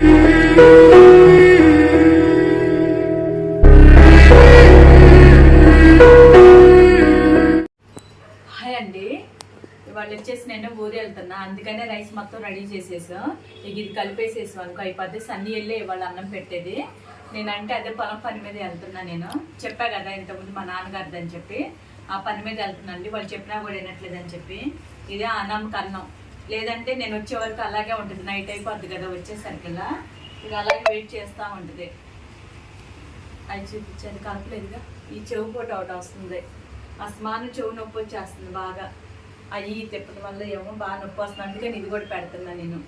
Hi అండి. ఇవాళ వచ్చేసి నేను ఊరు వెళ్తున్నా. అందుకనే రైస్ మొత్తం రెడీ చేసేసాం. ఇక ఇది కలిపేసేసాం అనుకో అయిపోద్ది సన్నీ వెళ్ళే ఇవాళ అన్నం పెట్టేది. నేనంటే అదే పొలం పని మీద వెళ్తున్నా నేను. చెప్పా కదా ఇంతకుముందు మా నాన్నగారిదని అని చెప్పి. ఆ పని మీద వెళ్తున్నాండి వాళ్ళు చెప్పినా కూడా వినట్లేదని చెప్పి. ఇదే అన్నం కన్నం. లేదంటే నేను వచ్చే వరకు అలాగే ఉంటుంది. నైట్ అయిపోద్ది కదా వచ్చేసరికల్లా ఇక అలాగే వెయిట్ చేస్తూ ఉంటుంది. అది చూపించేది కాకలేదుగా. ఈ చెవు పూట ఒకటి వస్తుంది. అస్మాను చెవు నొప్పి వచ్చేస్తుంది బాగా. అవి తిప్పడం వల్ల ఏమో బాగా నొప్పి వస్తుంది. అందుకని ఇది కూడా పెడుతున్నా నేను.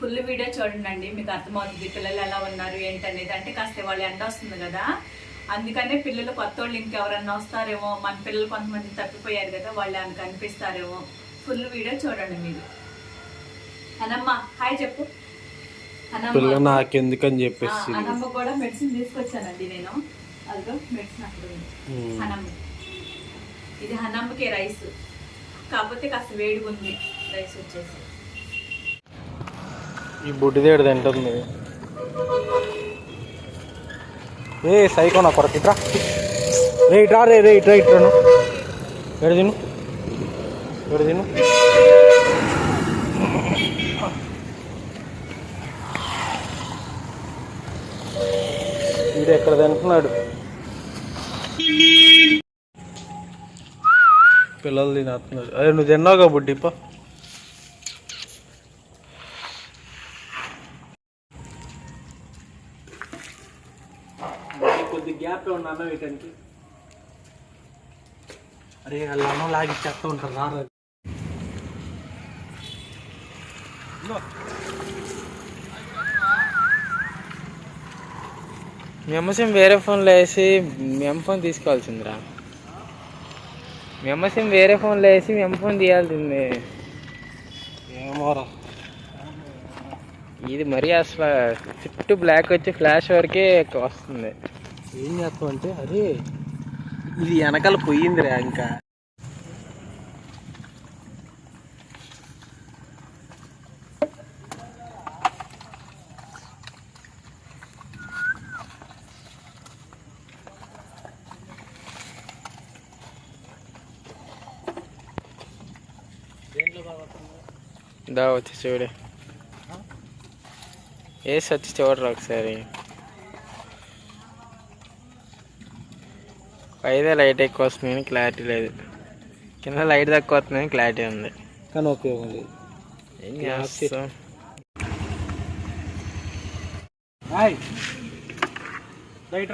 ఫుల్ వీడియో చూడండి మీకు అర్థమవుతుంది పిల్లలు ఎలా ఉన్నారు ఏంటనేది. అంటే కాస్త వాళ్ళు ఎండ వస్తుంది కదా. అందుకనే పిల్లలు కొత్త వాళ్ళు ఇంకెవరన్నా వస్తారేమో. మన పిల్లలు కొంతమంది తప్పిపోయారు కదా. వాళ్ళు ఏమైనా కనిపిస్తారేమో. ఫుల్ వీడియో చూడండి మీరు అనమ్మ హాయ్ చెప్పు పిల్ల నాకెందుకని చెప్పేసి అనమ్మ కూడా మెడిసిన్ తీసుకొచ్చానండి నేను అదిగో మెడిసిన్ అక్కడ. హనమ్మ ఇది హనమ్మకి రైస్ కాకపోతే కాస్త వేడిగా ఉంది రైస్ వచ్చేసి ఈ బుడ్డిదేడు తింటుంది ఏ సైకో నా కొరకు ఇట్రా రే ఇట్రా రే రే ఇట్రా ఇట్రాను ఎడు తిను తిను? వీడు ఎక్కడ తింటున్నాడు? పిల్లలు తినేస్తున్నాడు అదే నువ్వు తిన్నావుగా బుడ్డిప్ప కొద్ది గ్యాప్ ఉన్న వీటానికి అరే వాళ్ళ అన్నం లాగిచ్చేస్తూ ఉంటారు రారు. మీ అమ్మ సిమ్ వేరే ఫోన్లో వేసి మీ అమ్మ ఫోన్ తీసుకోవాల్సిందిరా. మీ అమ్మ సిమ్ వేరే ఫోన్లో వేసి మీ అమ్మ ఫోన్ తీయాల్సింది. ఏమోరా. ఇది మరీ అసలు చుట్టూ బ్లాక్ వచ్చి ఫ్లాష్ వరకే వస్తుంది. ఏం చేస్తాం అంటే అరే ఇది వెనకాల పోయిందిరా ఇంకా. దా వచ్చి చూడు. వేసి వచ్చి చూడరు ఒకసారి పైదే లైట్ ఎక్కువ వస్తుంది క్లారిటీ లేదు. కింద లైట్ తక్కువ వస్తుంది కానీ క్లారిటీ ఉంది. కానీ ఉపయోగం లేదు. ఏం చేస్తాం? హాయ్. రైట్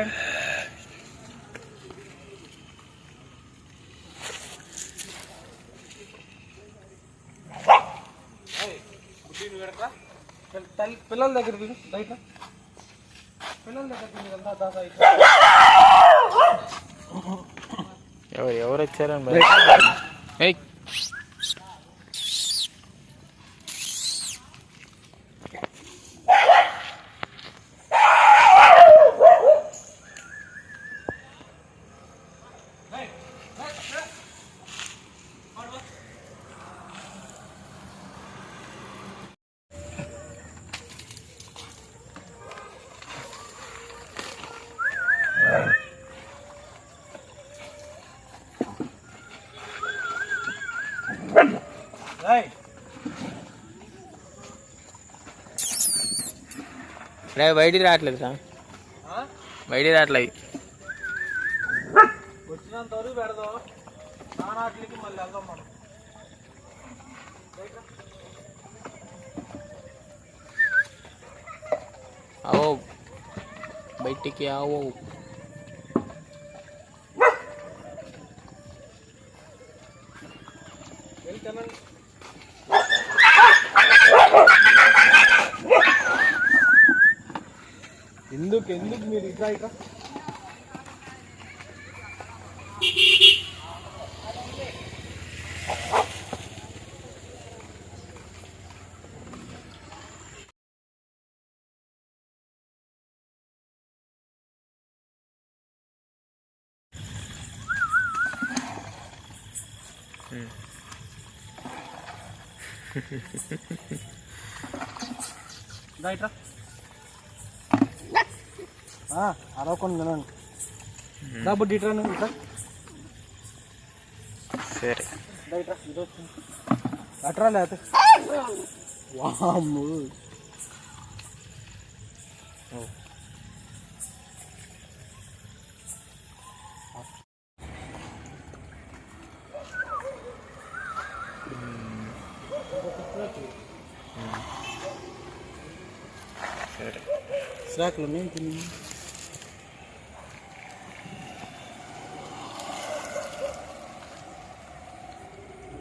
రండి పిల్లల దగ్గర దిగు రైట్ పిల్లల దగ్గర ఎవరు ఎవరు వచ్చారని రే బయటికి రావట్లేదు రా బయటికి రావట్లేదు వచ్చినంత వరకు పెడదాం నానాట్లకి మళ్ళీ వెళ్దాం మనం అవో బయటికి ఆవో వెళ్ళి ఎందుకు ఎందుకు మీరు ఇట్లా ఇట్లా దా ఇట్రా అరవకుండా తినండి డబ్బు ఇట్రా నువ్వు ఇట్రా సరే దా ఇట్రా ఇటు వచ్చి. అట్రా లేకపోతే వామ్ము సరే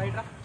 తిని